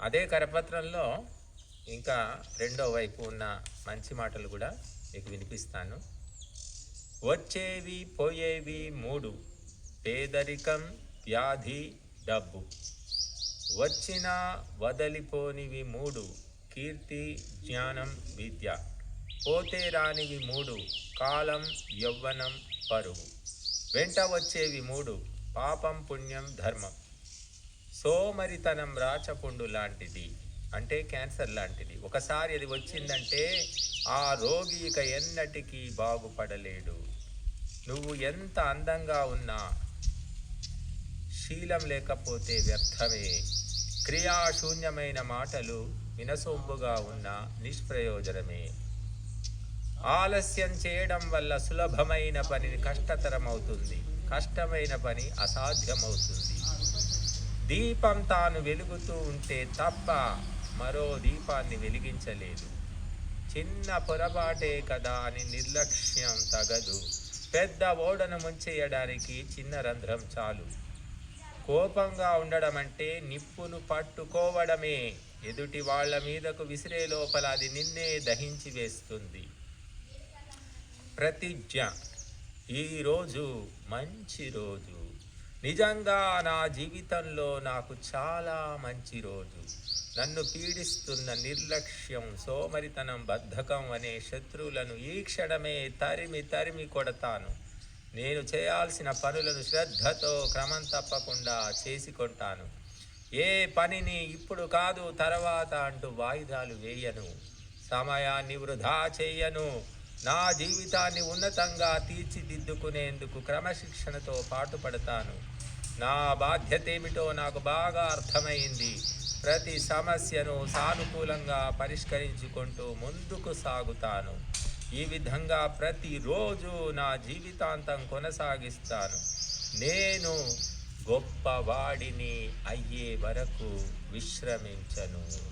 అదే కరపత్రంలో ఇంకా రెండో వైపు ఉన్న మంచి మాటలు కూడా మీకు వినిపిస్తాను. వచ్చేవి పోయేవి మూడు. పేదరికం వ్యాధి డబ్బు. వచ్చిన వదలిపోనివి మూడు. కీర్తి జ్ఞానం విద్య. పోతే రానివి మూడు. కాలం యవ్వనం పరువు. వెంట వచ్చేవి మూడు. పాపం పుణ్యం ధర్మం. సోమరితనం రాచపుండు లాంటిది. అంటే క్యాన్సర్ లాంటిది. ఒకసారి అది వచ్చిందంటే ఆ రోగి ఇక ఎన్నటికీ బాగుపడలేడు. నువ్వు ఎంత అందంగా ఉన్నా శీలం లేకపోతే వ్యర్థమే. క్రియాశూన్యమైన మాటలు వినసొంపుగా ఉన్న నిష్ప్రయోజనమే. ఆలస్యం చేయడం వల్ల సులభమైన పని కష్టతరమవుతుంది. కష్టమైన పని అసాధ్యమవుతుంది. దీపం తాను వెలుగుతూ ఉంటే తప్ప మరో దీపాన్ని వెలిగించలేదు. చిన్న పొరపాటే కదా అని నిర్లక్ష్యం తగదు. పెద్ద ఓడను ముంచేయడానికి చిన్న రంధ్రం చాలు. కోపంగా ఉండడం అంటే నిప్పును పట్టుకోవడమే. ఎదుటి వాళ్ళ మీదకు విసిరే లోపల అది నిన్నే దహించి వేస్తుంది. ప్రతిజ్ఞ. ఈరోజు మంచి రోజు. నిజంగా నా జీవితంలో నాకు చాలా మంచి రోజు. నన్ను పీడిస్తున్న నిర్లక్ష్యం సోమరితనం బద్ధకం అనే శత్రువులను ఈ క్షణమే తరిమి తరిమి కొడతాను. నేను చేయాల్సిన పనులను శ్రద్ధతో క్రమం తప్పకుండా చేసి కొంటాను. ఏ పనిని ఇప్పుడు కాదు తర్వాత అంటూ వాయిదాలు వేయను. సమయాన్ని వృధా చేయను. నా జీవితాన్ని ఉన్నతంగా తీర్చిదిద్దుకునేందుకు క్రమశిక్షణతో పాటుపడతాను. నా బాధ్యత ఏమిటో నాకు బాగా అర్థమైంది. ప్రతి సమస్యను సానుకూలంగా పరిష్కరించుకుంటూ ముందుకు సాగుతాను. ఈ విధంగా ప్రతిరోజు నా జీవితాంతం కొనసాగిస్తాను. నేను గొప్పవాడిని అయ్యే వరకు విశ్రమించను.